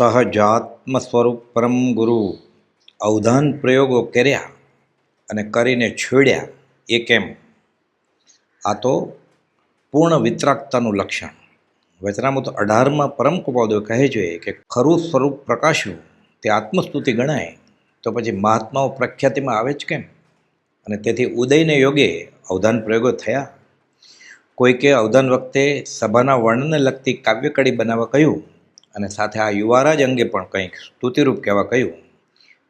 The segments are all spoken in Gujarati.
સહજાત્મ સ્વરૂપ પરમ ગુરુ અવધાન પ્રયોગો કર્યા અને કરીને છોડ્યા. એ કેમ? આ તો પૂર્ણ વિતરાગતાનું લક્ષણ. વચનામૃત અઢારમાં પરમ કુપાદેવ કહે છે કે ખરું સ્વરૂપ પ્રકાશ્યું તે આત્મસ્તુતિ ગણાય. તો પછી મહાત્માઓ પ્રખ્યાતિમાં આવે જ કેમ? અને તેથી ઉદયને યોગે અવધાન પ્રયોગો થયા. કોઈકે અવધાન વખતે સભાના વર્ણનને લગતી કાવ્યકડી બનાવવા કહ્યું અને સાથે આ યુવારાજ અંગે પણ કંઈક સ્તુતિરૂપ કહેવા કહ્યું.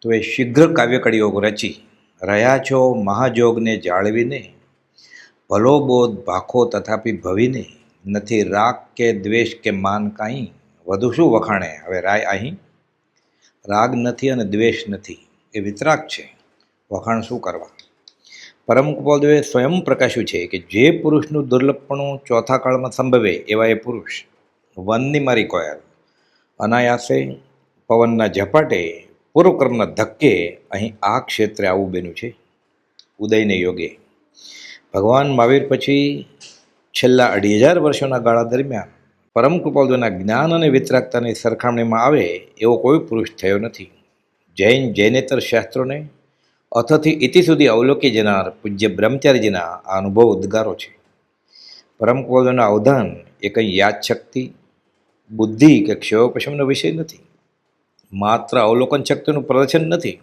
તો એ શીઘ્ર કાવ્યકળીઓ રચી રહ્યા છો મહાજોગને જાળવીને. ભલો બોધ ભાખો તથાપી ભવીને. નથી રાગ કે દ્વેષ કે માન કાંઈ. વધુ શું વખાણે? હવે રાય અહીં. રાગ નથી અને દ્વેષ નથી. એ વિતરાગ છે. વખાણ શું કરવા? પરમ કૃપાલદેવે સ્વયં પ્રકાશ્યું છે કે જે પુરુષનું દુર્લભપણું ચોથા કાળમાં સંભવે એવા એ પુરુષ. વનની મારી કોયલ. અનાયાસે પવનના ઝપાટે પૂર્વકર્મના ધક્કે અહીં આ ક્ષેત્રે આવું બન્યું છે. ઉદયને યોગે. ભગવાન મહાવીર પછી છેલ્લા અઢી હજાર વર્ષોના ગાળા દરમિયાન પરમ કૃપાલદેવના જ્ઞાન અને વિતરાગતાની સરખામણીમાં આવે એવો કોઈ પુરુષ થયો નથી. જૈન જૈનેતર શાસ્ત્રોને અથથી ઇતિ સુધી અવલોકી જનાર પૂજ્ય બ્રહ્મચારીજીના આ અનુભવ ઉદ્ગારો છે. પરમ કૃપાલદેવના અવધાન એ કંઈ યાદશક્તિ બુદ્ધિ કે ક્ષયોપશમનો વિષય નથી. માત્ર અવલોકન શક્તિનું પ્રદર્શન નથી.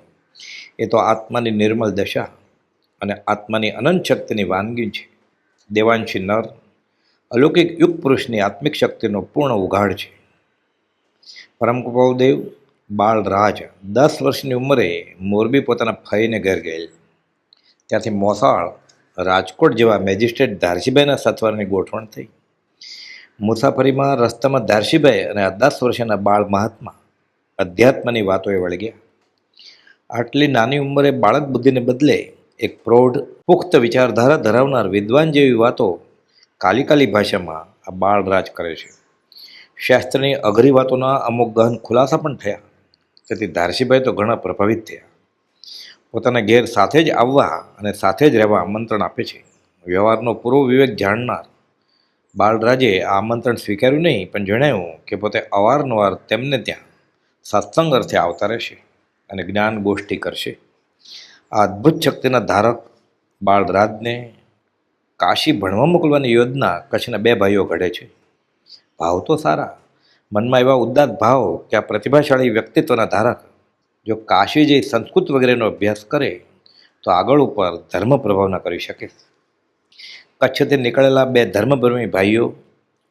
એ તો આત્માની નિર્મલ દશા અને આત્માની અનંત શક્તિની વાનગી છે. દેવાંશી નર, અલૌકિક યુગ પુરુષની આત્મિક શક્તિનો પૂર્ણ ઉઘાડ છે. પરમ કૃપાદેવ બાળરાજ દસ વર્ષની ઉંમરે મોરબી પોતાના ફઈને ઘેર ગયેલ. ત્યાંથી મોસાળ રાજકોટ જેવા મેજિસ્ટ્રેટ ધારસીભાઈના સથવારની ગોઠવણ થઈ. મુસાફરીમાં રસ્તામાં ધારસીભાઈ અને અદાસ દસ વર્ષના બાળ મહાત્મા અધ્યાત્મની વાતોએ વળગ્યા આટલી નાની ઉંમરે બાળક બુદ્ધિને બદલે એક પ્રૌઢ, પુખ્ત વિચારધારા ધરાવનાર વિદ્વાન જેવી વાતો કાલી કાલી ભાષામાં આ બાળરાજ કરે છે. શાસ્ત્રની અઘરી વાતોના અમુક ગહન ખુલાસા પણ થયા. તેથી ધારસીભાઈ તો ઘણા પ્રભાવિત થયા. પોતાના ઘેર સાથે જ આવવા અને સાથે જ રહેવા આમંત્રણ આપે છે. વ્યવહારનો પૂરો વિવેક જાણનાર બાળરાજે આ આમંત્રણ સ્વીકાર્યું નહીં, પણ જણાવ્યું કે પોતે અવારનવાર તેમને ત્યાં સત્સંગ અર્થે આવતા રહેશે અને જ્ઞાન ગોષ્ઠી કરશે. આ અદ્ભુત શક્તિના ધારક બાળરાજને કાશી ભણવા મોકલવાની યોજના કચ્છના બે ભાઈઓ ઘડે છે. ભાવ તો સારા, મનમાં એવા ઉદાત ભાવ કે આ પ્રતિભાશાળી વ્યક્તિત્વના ધારક જો કાશી જઈ સંસ્કૃત વગેરેનો અભ્યાસ કરે, તો આગળ ઉપર ધર્મ પ્રભાવના કરી શકે. કચ્છથી નીકળેલા બે ધર્મભર્મી ભાઈઓ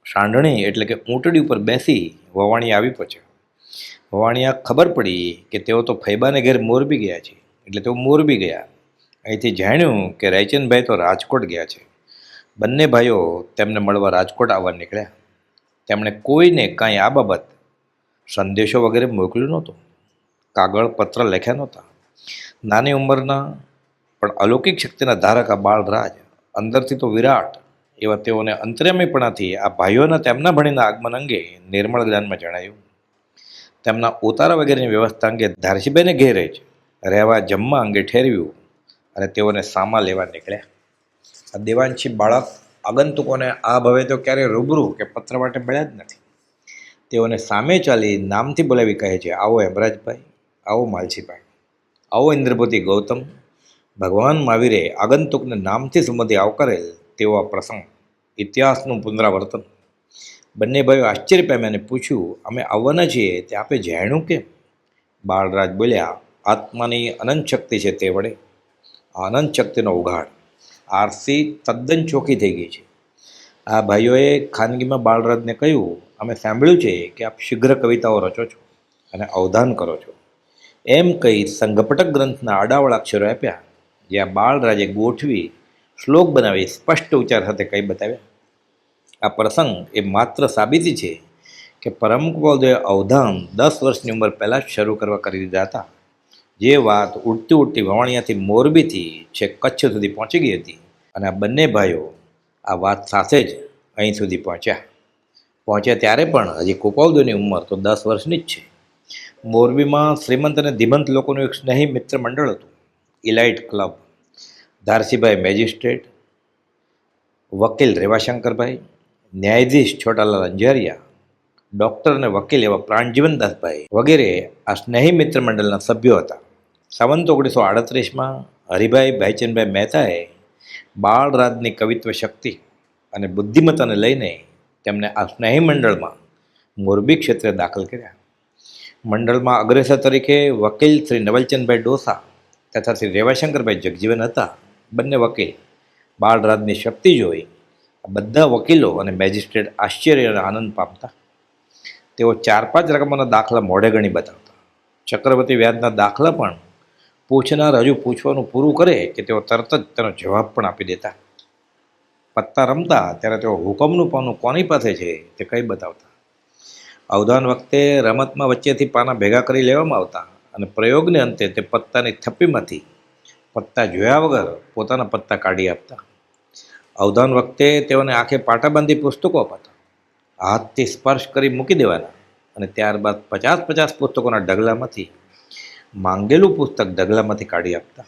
સાંઢણી એટલે કે ઊંટડી ઉપર બેસી વવાણી આવી પહોંચ્યા. વવાણીયા ખબર પડી કે તેઓ તો ફૈબાને ઘેર મોરબી ગયા છે, એટલે તેઓ મોરબી ગયા. અહીંથી જાણ્યું કે રાયચંદભાઈ તો રાજકોટ ગયા છે. બંને ભાઈઓ તેમને મળવા રાજકોટ આવવા નીકળ્યા. તેમણે કોઈને કાંઈ આ બાબત સંદેશો વગેરે મોકલ્યો નહોતો, કાગળ પત્ર લખ્યા નહોતા. નાની ઉંમરના પણ અલૌકિક શક્તિના ધારક આ બાળરાજ અંદરથી તો વિરાટ એવા તેઓને અંતર્યામીપણાથી આ ભાઈઓના તેમના ભણીના આગમન અંગે નિર્મળ જ્ઞાનમાં જણાયું. તેમના ઉતારા વગેરેની વ્યવસ્થા અંગે ધારસીબેને ઘેરે જ રહેવા જમવા અંગે ઠેરવ્યું અને તેઓને સામા લેવા નીકળ્યા. આ દેવાંશી બાળક આગંતુકોને આ ભવે તો ક્યારેય રૂબરૂ કે પત્ર માટે મળ્યા જ નથી. તેઓને સામે ચાલી નામથી બોલાવી કહે છે, આવો હેમરાજભાઈ આવો માલસીભાઈ, આવો ઇન્દ્રપતિ ગૌતમ ભગવાન મહાવીરે આગંતુકને નામથી સંબંધી આવકારેલ તેવો આ પ્રસંગ ઇતિહાસનું પુનરાવર્તન. બંને ભાઈઓ આશ્ચર્ય પામ્યા અને પૂછ્યું, અમે આવવાના છીએ? તે આપે જાણ્યું કેમ? બાળરાજ બોલ્યા, આત્માની અનંત શક્તિ છે તે વડે. આ અનંત શક્તિનો ઉઘાડ આરસી તદ્દન ચોખ્ખી થઈ ગઈ છે. આ ભાઈઓએ ખાનગીમાં બાળરાજને કહ્યું, અમે સાંભળ્યું છે કે આપ શીઘ્ર કવિતાઓ રચો છો અને અવધાન કરો છો. એમ કહી સંઘપટક ગ્રંથના આડાવાળા અક્ષરો આપ્યા. જે આ બાળરાજે ગોઠવી, શ્લોક બનાવી, સ્પષ્ટ ઉચ્ચાર સાથે કંઈ બતાવ્યા? આ પ્રસંગ એ માત્ર સાબિતી છે કે પરમ કૃપાલદેવે અવધાન દસ વર્ષની ઉંમર પહેલાં જ શરૂ કરવા કરી દીધા હતા. જે વાત ઉડતી ઉડતી વવાણિયાથી મોરબીથી છેક કચ્છ સુધી પહોંચી ગઈ હતી અને આ બંને ભાઈઓ આ વાત સાથે જ અહીં સુધી પહોંચ્યા. પહોંચ્યા ત્યારે પણ હજી કૃપાલદેવની ઉંમર તો દસ વર્ષની જ છે. મોરબીમાં શ્રીમંત અને ધીમંત લોકોનું એક સ્નેહી મિત્ર મંડળ હતું. ઇલાઇટ ક્લબ, ધારસીભાઈ મેજિસ્ટ્રેટ, વકીલ રેવાશંકરભાઈ, ન્યાયાધીશ છોટાલાલ અંજારિયા ડૉક્ટર અને વકીલ એવા પ્રાણજીવનદાસભાઈ વગેરે આ સ્નેહી મિત્ર મંડળના સભ્યો હતા. સંવંત ઓગણીસો આડત્રીસમાં હરિભાઈ ભાઈચંદભાઈ મહેતાએ બાળરાજની કવિત્વ શક્તિ અને બુદ્ધિમત્તાને લઈને તેમને આ સ્નેહી મંડળમાં મોરબી ક્ષેત્રે દાખલ કર્યા. મંડળમાં અગ્રેસર તરીકે વકીલ શ્રી નવલચંદભાઈ ડોસા તથા શ્રી રેવાશંકરભાઈ જગજીવન હતા, બંને વકીલ. બાળરાજની શક્તિ જોઈ બધા વકીલો અને મેજિસ્ટ્રેટ આશ્ચર્ય અને આનંદ પામતા. તેઓ ચાર પાંચ રકમોના દાખલા મોઢે ગણી બતાવતા. ચક્રવર્તી વ્યાજના દાખલા પણ પૂછનાર હજુ પૂછવાનું પૂરું કરે કે તેઓ તરત જ તેનો જવાબ પણ આપી દેતા. પત્તા રમતા ત્યારે તેઓ હુકમનું પાનું કોની પાસે છે તે કંઈ બતાવતા. અવધાન વખતે રમતમાં વચ્ચેથી પાના ભેગા કરી લેવામાં આવતા. અને પ્રયોગને અંતે તે પત્તાની થપ્પીમાંથી પત્તા જોયા વગર પોતાના પત્તા કાઢી આપતા. અવધાન વખતે તેઓને આંખે પાટા બાંધી પુસ્તકો અપાતા. હાથથી સ્પર્શ કરી મૂકી દેવાના અને ત્યારબાદ પચાસ પચાસ પુસ્તકોના ઢગલામાંથી માંગેલું પુસ્તક ઢગલામાંથી કાઢી આપતા.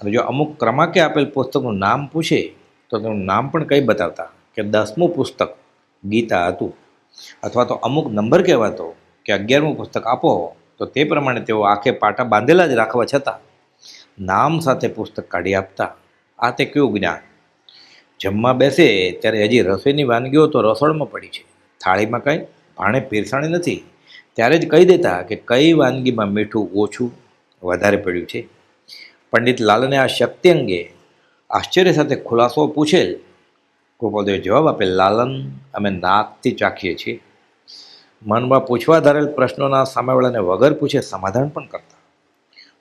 અને જો અમુક ક્રમાંકે આપેલ પુસ્તકનું નામ પૂછે, તો તેનું નામ પણ કંઈ બતાવતા કે દસમું પુસ્તક ગીતા હતું. અથવા તો અમુક નંબર કહેવાતો કે અગિયારમું પુસ્તક આપો. તો તે પ્રમાણે તેઓ આંખે પાટા બાંધેલા જ રાખવા છતાં નામ સાથે પુસ્તક કાઢી આપતા આ તે કયું જ્ઞાન? જમવા બેસે ત્યારે હજી રસોઈની વાનગીઓ તો રસોડમાં પડી છે. થાળીમાં કંઈ? ભાણે પીરસાણી નથી. ત્યારે જ કહી દેતા કે કઈ વાનગીમાં મીઠું ઓછું વધારે પડ્યું છે? પંડિત લાલને આ શક્તિ અંગે આશ્ચર્ય સાથે ખુલાસો પૂછેલ. ગોપાલદેવે જવાબ આપે લાલન અમે નાકથી ચાખીએ છીએ. મનમાં પૂછવા ધારેલ પ્રશ્નોના સામેવાળાને વગર પૂછે સમાધાન પણ કરતા.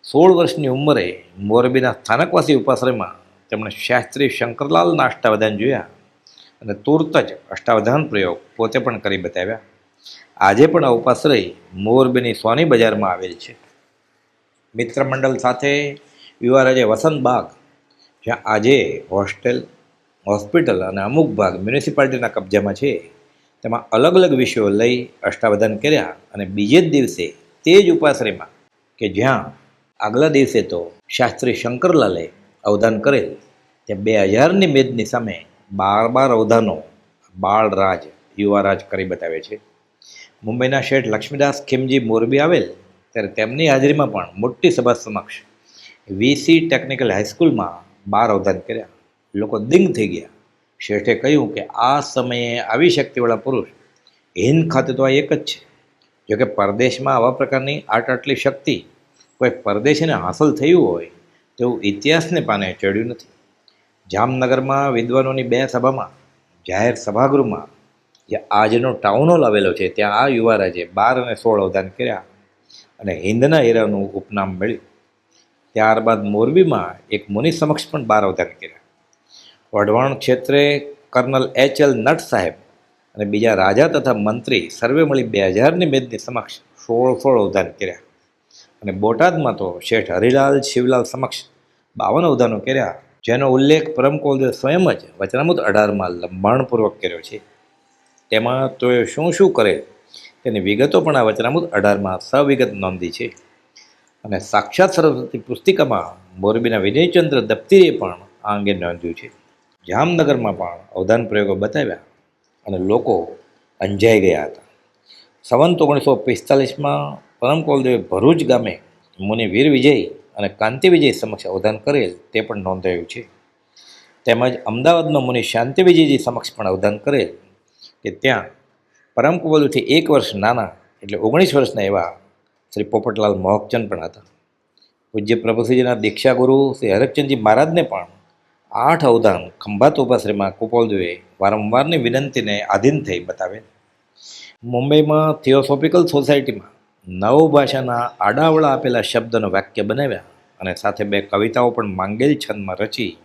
સોળ વર્ષની ઉંમરે મોરબીના સ્થાનકવાસી ઉપાશ્રયમાં તેમણે શાસ્ત્રી શંકરલાલના અષ્ટાવધાન જોયા અને તુરત જ અષ્ટાવધાન પ્રયોગ પોતે પણ કરી બતાવ્યા. આજે પણ આ ઉપાશ્રય મોરબીની સોની બજારમાં આવેલ છે. મિત્ર મંડળ સાથે યુવારાજે વસંત બાગ, જ્યાં આજે હોસ્ટેલ, હોસ્પિટલ અને અમુક ભાગ મ્યુનિસિપાલિટીના કબજામાં છે. તેમાં અલગ અલગ વિષયો લઈ અષ્ટાવધાન કર્યા અને બીજે જ દિવસે તે જ ઉપાશ્રયમાં કે જ્યાં આગલા દિવસે તો શાસ્ત્રી શંકરલાલે અવધાન કરેલ તે બે હજારની મેદની સામે બાર બાર અવધાનો બાળરાજ યુવારાજ કરી બતાવે છે. મુંબઈના શેઠ લક્ષ્મીદાસ ખીમજી મોરબી આવેલ ત્યારે તેમની હાજરીમાં પણ મોટી સભા સમક્ષ વીસી ટેકનિકલ હાઈસ્કૂલમાં બાર અવધાન કર્યા. લોકો દિંગ થઈ ગયા. શેઠે કહ્યું કે આ સમયે આવી શક્તિવાળા પુરુષ હિન્દ ખાતે તો આ એક જ છે. જોકે પરદેશમાં આવા પ્રકારની આટ આટલી શક્તિ કોઈ પરદેશીને હાંસલ થયું હોય તેવું ઇતિહાસને પાને ચડ્યું નથી. જામનગરમાં વિદ્વાનોની બે સભામાં, જાહેર સભાગૃહમાં જે આજનો ટાઉન હોલ આવેલો છે, ત્યાં આ યુવારાજે બાર અને સોળ અવધાન કર્યા અને હિન્દના હીરાનું ઉપનામ મળ્યું. ત્યારબાદ મોરબીમાં એક મુનિ સમક્ષ પણ બાર અવધાન કર્યા. વઢવાણ ક્ષેત્રે કર્નલ એચ એલ નટ સાહેબ અને બીજા રાજા તથા મંત્રી સર્વે મળી બે હજારની મેદની સમક્ષ સોળ સોળ અવધાન કર્યા. અને બોટાદમાં તો શેઠ હરિલાલ શિવલાલ સમક્ષ બાવન અવધાનો કર્યા, જેનો ઉલ્લેખ પરમ કોલદેવ સ્વયં જ વચનામૃત અઢારમાં લંબાણપૂર્વક કર્યો છે. તેમાં તો એ શું શું કરે તેની વિગતો પણ આ વચનામૃત અઢારમાં સવિગત નોંધી છે. અને સાક્ષાત સરસ્વતી પુસ્તિકામાં મોરબીના વિજયચંદ્ર દપ્તીરે પણ આ અંગે નોંધ્યું છે. જામનગરમાં પણ અવધાન પ્રયોગો બતાવ્યા અને લોકો અંજાઈ ગયા હતા. સંવંત ઓગણીસો પિસ્તાલીસમાં પરમ કોલદેવે ભરૂચ ગામે મુનિ વીર વિજય અને કાંતિ વિજય સમક્ષ અવધાન કરેલ તે પણ નોંધાયું છે. તેમજ અમદાવાદનો મુનિ શાંતિ વિજયજી સમક્ષ પણ અવધાન કરેલ કે ત્યાં પરમ કોલદેવથી એક વર્ષ નાના એટલે ઓગણીસ વર્ષના એવા શ્રી પોપટલાલ મોહકચંદ પણ હતા. પૂજ્ય પ્રભુશ્રીજીના દીક્ષાગુરુ શ્રી હરકચંદજી મહારાજને પણ આઠ અવધાન ખંભાત ઉપાશ્રયમાં કુપોલદેવે વારંવારની વિનંતીને આધીન થઈ બતાવે મુંબઈમાં થિયોસોફિકલ સોસાયટીમાં નવ ભાષાના આડાવળા આપેલા શબ્દનો વાક્ય બનાવ્યા અને સાથે બે કવિતાઓ પણ માંગેલ છંદમાં રચી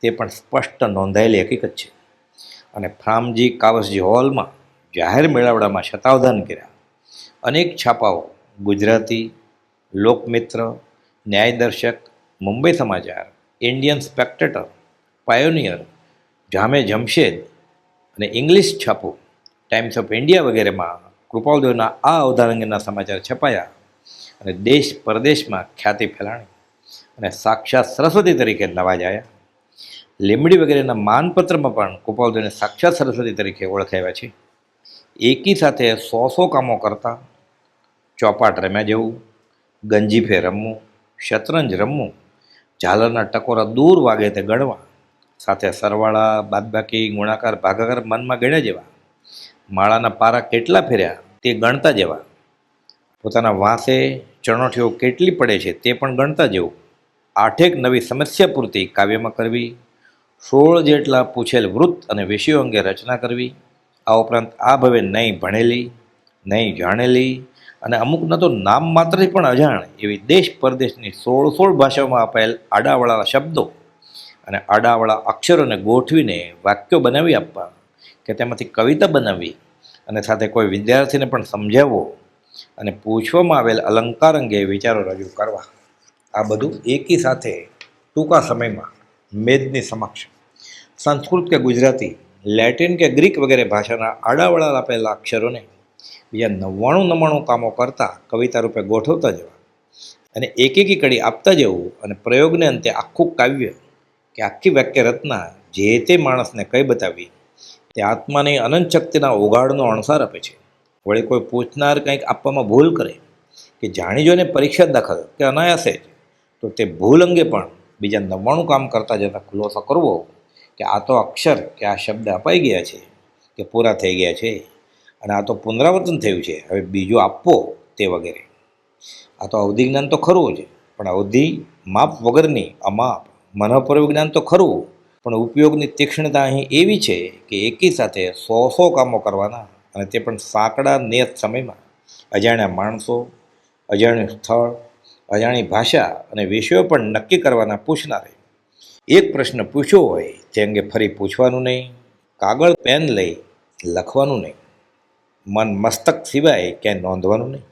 તે પણ સ્પષ્ટ નોંધાયેલી હકીકત છે. અને ફ્રામજી કાવસજી હોલમાં જાહેર મેળાવડામાં શતાવધાન કર્યા. અનેક છાપાઓ Gujarati, Lokmitra, Nyayadarshak, Mumbai Samachar, Indian Spectator Pioneer Jame Jamshed અને ઇંગ્લિશ છાપું ટાઈમ્સ ઓફ ઇન્ડિયા વગેરેમાં કૃપાલદેવના આ અવધાન અંગેના સમાચાર છપાયા અને દેશ પરદેશમાં ખ્યાતિ ફેલાણી અને સાક્ષાત સરસ્વતી તરીકે નવાજાયા લીમડી વગેરેના માનપત્રમાં પણ કૃપાલદેવને સાક્ષાત સરસ્વતી તરીકે ઓળખાવ્યા છે. એકી સાથે સો સો કામો કરતા, ચોપાટ રમ્યા જેવું, ગંજીફે રમવું, શતરંજ રમવું, ઝાલરના ટકોરા દૂર વાગે તે ગણવા સાથે સરવાળા, બાદબાકી, ગુણાકાર, ભાગાકાર મનમાં ગણ્યા જેવા. માળાના પારા કેટલા ફેર્યા તે ગણતા જેવા. પોતાના વાંસે ચણોઠીઓ કેટલી પડે છે તે પણ ગણતા જેવું. આઠેક નવી સમસ્યા પૂર્તિ કાવ્યમાં કરવી, સોળ જેટલા પૂછેલ વૃત્ત અને વિષયો અંગે રચના કરવી, આ ઉપરાંત આ ભવે નહીં ભણેલી નહીં જાણેલી અને અમુકના તો નામ માત્રથી પણ અજાણ એવી દેશ પરદેશની સોળ સોળ ભાષાઓમાં અપાયેલ આડાવાળા શબ્દો અને આડાવાળા અક્ષરોને ગોઠવીને વાક્યો બનાવી આપવા, કે તેમાંથી કવિતા બનાવવી અને સાથે કોઈ વિદ્યાર્થીને પણ સમજાવવો અને પૂછવામાં આવેલ અલંકાર અંગે વિચારો રજૂ કરવા. આ બધું એકી સાથે ટૂંકા સમયમાં મેદની સમક્ષ. સંસ્કૃત કે ગુજરાતી, લેટિન કે ગ્રીક વગેરે ભાષાના આડાવાળા આપેલા અક્ષરોને બીજા નવ્વાણું નવ્વાણું કામો કરતાં કવિતા રૂપે ગોઠવતા જવા અને એક એકી કડી આપતા જવું અને પ્રયોગને અંતે આખું કાવ્ય કે આખી વાક્ય રચના જે તે માણસને કઈ બતાવી, તે આત્માની અનંત શક્તિના ઓગાળનો અણસાર આપે છે. વળી કોઈ પૂછનાર કંઈક આપવામાં ભૂલ કરે, કે જાણી જોઈને પરીક્ષા દાખલ કે અનાયાસે જ, તો તે ભૂલ અંગે પણ બીજા નવ્વાણું કામ કરતા જતાં ખુલાસો કરવો કે આ તો અક્ષર કે આ શબ્દ અપાઈ ગયા છે, કે પૂરા થઈ ગયા છે, અને આ તો પુનરાવર્તન થયું છે, હવે બીજું આપવો તે વગેરે. આ તો અવધિ જ્ઞાન તો ખરું જ, પણ અવધિ માપ વગરની અમાપ. મનોપરવ જ્ઞાન તો ખરું, પણ ઉપયોગની તીક્ષ્ણતા અહીં એવી છે કે એકી સાથે સો સો કામો કરવાના અને તે પણ સાંકડા નિયત સમયમાં. અજાણ્યા માણસો, અજાણ્યું સ્થળ, અજાણી ભાષા અને વિષયો પણ નક્કી કરવાના પૂછનારે. એક પ્રશ્ન પૂછ્યો હોય તે અંગે ફરી પૂછવાનું નહીં, કાગળ, પેન લઈ લખવાનું નહીં, મન મસ્તક સિવાય ક્યાંય નોંધવાનું નહીં.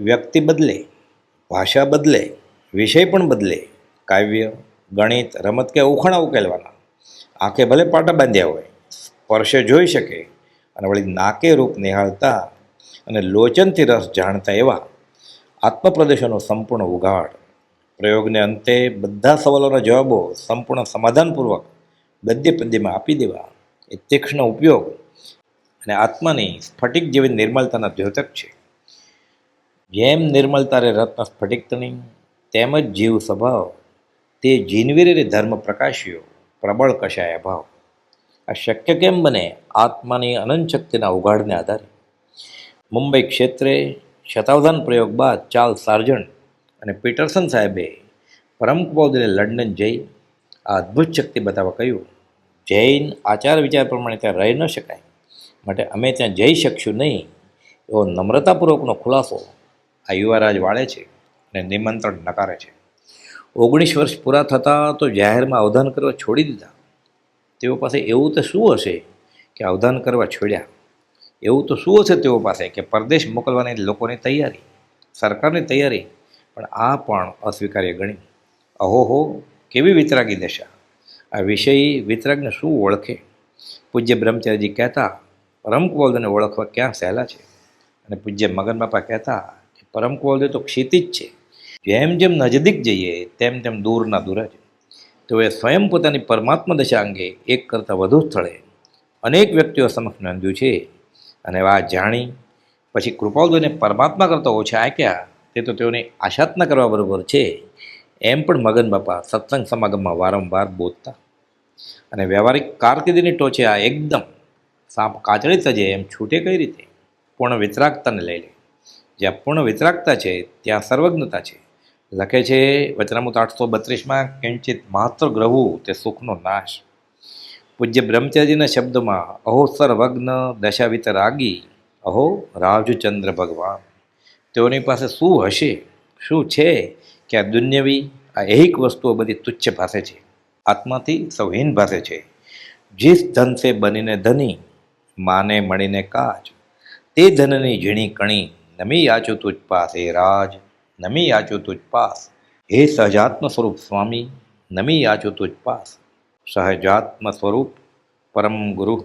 વ્યક્તિ બદલે, ભાષા બદલે, વિષય પણ બદલે, કાવ્ય ગણિત, રમત કે ઉખાણા ઉકેલવાના. આંખે ભલે પાટા બાંધ્યા હોય, સ્પર્શે જોઈ શકે અને વળી નાકે રૂપ નિહાળતા અને લોચનથી રસ જાણતા એવા આત્મપ્રદેશોનો સંપૂર્ણ ઉઘાડ પ્રયોગને અંતે બધા સવાલોના જવાબો સંપૂર્ણ સમાધાનપૂર્વક ગદ્ય પદ્યમાં આપી દેવા એ તીક્ષ્ણ ઉપયોગ અને આત્માની સ્ફટિક જેવી નિર્મળતાના દ્યોતક છે. જેમ નિર્મળતા રે રત્ન સ્ફટિકતની, તેમ જ જીવ સ્વભાવ તે જીનવીરે ધર્મ પ્રકાશ્યો, પ્રબળ કશાય અભાવ. આ શક્ય કેમ બને? આત્માની અનંત શક્તિના ઉઘાડને આધારે. મુંબઈ ક્ષેત્રે શતાવધાન પ્રયોગ બાદ ચાલ સાર્જન અને પીટરસન સાહેબે પરમ બૌદ્ધને લંડન જઈ આ અદ્ભુત શક્તિ બતાવવા કહ્યું, જૈન આચાર વિચાર પ્રમાણે ત્યાં રહી ન શકાય. માટે અમે ત્યાં જઈ શકશું નહીં. એવો નમ્રતાપૂર્વકનો ખુલાસો આ યુવારાજ વાળે છે અને નિમંત્રણ નકારે છે. ઓગણીસ વર્ષ પૂરા થતાં તો જાહેરમાં અવધાન કરવા છોડી દીધા. તેઓ પાસે એવું તો શું હશે કે અવધાન કરવા છોડ્યા? એવું તો શું હશે તેઓ પાસે કે પરદેશ મોકલવાની લોકોની તૈયારી? સરકારની તૈયારી? પણ આ પણ અસ્વીકાર્ય ગણી. અહોહો કેવી વિતરાગી દશા? આ વિષય વિતરાગને શું ઓળખે? પૂજ્ય બ્રહ્મચારીજી કહેતા પરમ કુવલને ઓળખવા ક્યાં સહેલા છે? અને પૂજ્ય મગન બાપા કહેતા કે પરમ કુવલદે તો ક્ષિતિજ છે. જેમ જેમ નજદીક જઈએ, તેમ તેમ દૂરના દૂર જ. તેઓએ સ્વયં પોતાની પરમાત્મા દશા અંગે એક કરતાં વધુ સ્થળે અનેક વ્યક્તિઓ સમક્ષ નોંધ્યું છે. અને આ જાણી, પછી કૃપાળુને પરમાત્મા કરતાં ઓછા આંક્યા તે તો તેઓની આશાત્ના કરવા બરોબર છે. એમ પણ મગન બાપા સત્સંગ સમાગમમાં વારંવાર બોધતા અને વ્યવહારિક કારકિર્દીની ટોચે આ એકદમ સાપ કાચળી સજે એમ છૂટે કઈ રીતે? પૂર્ણ વિતરાગતાને લઈ લે. જ્યાં પૂર્ણ વિતરાગતા છે, ત્યાં સર્વજ્ઞતા છે. લખે છે, વચનામૃત આઠસો બત્રીસમાં, કિંચિત માત્ર ગ્રહુ તે સુખનો નાશ. પૂજ્ય બ્રહ્મચર્યના શબ્દોમાં, અહો સર્વજ્ઞ દશાવિત રાગી, અહો રાજચંદ્ર ભગવાન. તેઓની પાસે શું હશે? શું છે? કે આ દુન્યવી, આ એહિક વસ્તુઓ બધી તુચ્છ ભાષે છે. આત્માથી સૌહીન ભાષે છે. જીસ ધન સે બનીને ધની, માને મળીને કાચ તે ધનની ઝીણી કણી, નમી યાચું તુજ પાસે રાજ. નમી યાચું તુજ પાસ. હે સહજાત્મ સ્વરૂપ સ્વામી, નમી યાચું તુજ પાસ. સહજાત્મ સ્વરૂપ પરમ ગુરુ